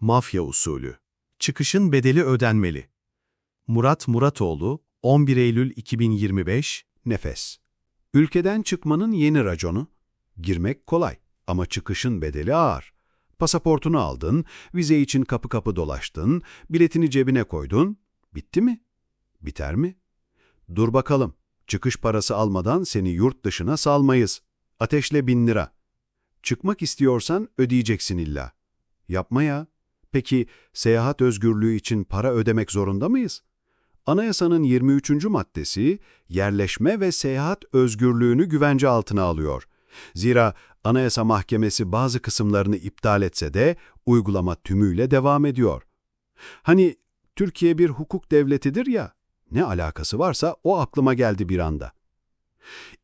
Mafya usulü. Çıkışın bedeli ödenmeli. Murat Muratoğlu, 11 Eylül 2025 Nefes. Ülkeden çıkmanın yeni raconu. Girmek kolay ama çıkışın bedeli ağır. Pasaportunu aldın, vize için kapı kapı dolaştın, biletini cebine koydun. Bitti mi? Biter mi? Dur bakalım. Çıkış parası almadan seni yurt dışına salmayız. Ateşle bin lira. Çıkmak istiyorsan ödeyeceksin illa. Yapma ya. Peki seyahat özgürlüğü için para ödemek zorunda mıyız? Anayasanın 23. maddesi yerleşme ve seyahat özgürlüğünü güvence altına alıyor. Zira Anayasa Mahkemesi bazı kısımlarını iptal etse de uygulama tümüyle devam ediyor. Hani Türkiye bir hukuk devletidir ya, ne alakası varsa o aklıma geldi bir anda.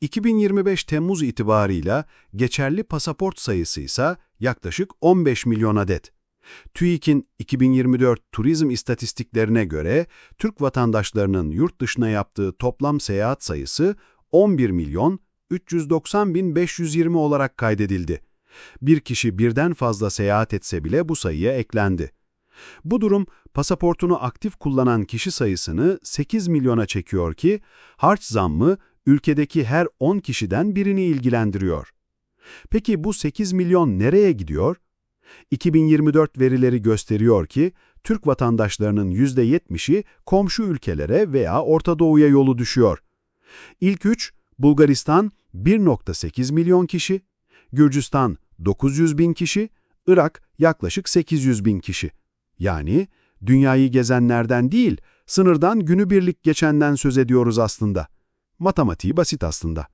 2025 Temmuz itibarıyla geçerli pasaport sayısı ise yaklaşık 15 milyon adet. TÜİK'in 2024 turizm istatistiklerine göre Türk vatandaşlarının yurt dışına yaptığı toplam seyahat sayısı 11 milyon 390 bin 520 olarak kaydedildi. Bir kişi birden fazla seyahat etse bile bu sayıya eklendi. Bu durum pasaportunu aktif kullanan kişi sayısını 8 milyona çekiyor ki harç zammı ülkedeki her 10 kişiden birini ilgilendiriyor. Peki bu 8 milyon nereye gidiyor? 2024 verileri gösteriyor ki Türk vatandaşlarının %70'i komşu ülkelere veya Orta Doğu'ya yolu düşüyor. İlk üç Bulgaristan 1.8 milyon kişi, Gürcistan 900 bin kişi, Irak yaklaşık 800 bin kişi. Yani dünyayı gezenlerden değil, sınırdan günübirlik geçenden söz ediyoruz aslında. Matematiği basit aslında.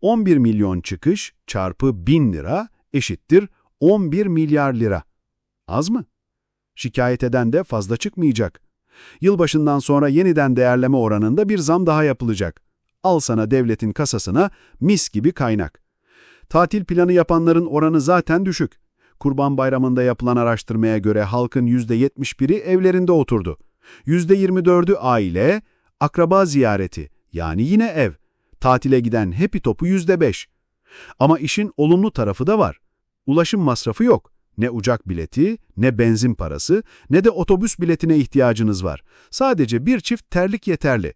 11 milyon çıkış çarpı 1000 lira eşittir 11 milyar lira. Az mı? Şikayet eden de fazla çıkmayacak. Yılbaşından sonra yeniden değerleme oranında bir zam daha yapılacak. Al sana devletin kasasına mis gibi kaynak. Tatil planı yapanların oranı zaten düşük. Kurban Bayramı'nda yapılan araştırmaya göre halkın %71'i evlerinde oturdu. %24'ü aile, akraba ziyareti yani yine ev. Tatile giden hepi topu %5. Ama işin olumlu tarafı da var. Ulaşım masrafı yok. Ne uçak bileti, ne benzin parası, ne de otobüs biletine ihtiyacınız var. Sadece bir çift terlik yeterli.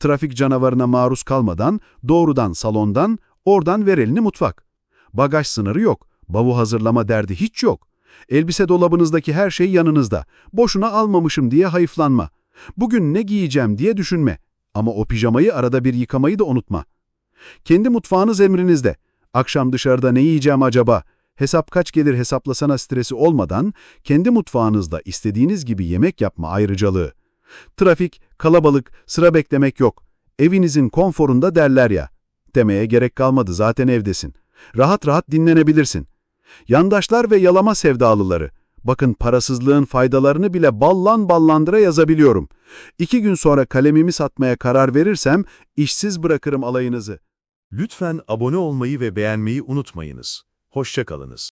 Trafik canavarına maruz kalmadan doğrudan salondan, oradan ver elini mutfak. Bagaj sınırı yok. Bavu hazırlama derdi hiç yok. Elbise dolabınızdaki her şey yanınızda. Boşuna almamışım diye hayıflanma. Bugün ne giyeceğim diye düşünme. Ama o pijamayı arada bir yıkamayı da unutma. Kendi mutfağınız emrinizde. Akşam dışarıda ne yiyeceğim acaba? Hesap kaç gelir hesaplasana stresi olmadan kendi mutfağınızda istediğiniz gibi yemek yapma ayrıcalığı. Trafik, kalabalık, sıra beklemek yok. Evinizin konforunda derler ya. Demeye gerek kalmadı zaten evdesin. Rahat rahat dinlenebilirsin. Yandaşlar ve yalama sevdalıları. Bakın parasızlığın faydalarını bile ballan ballandıra yazabiliyorum. İki gün sonra kalemimi satmaya karar verirsem işsiz bırakırım alayınızı. Lütfen abone olmayı ve beğenmeyi unutmayınız. Hoşçakalınız.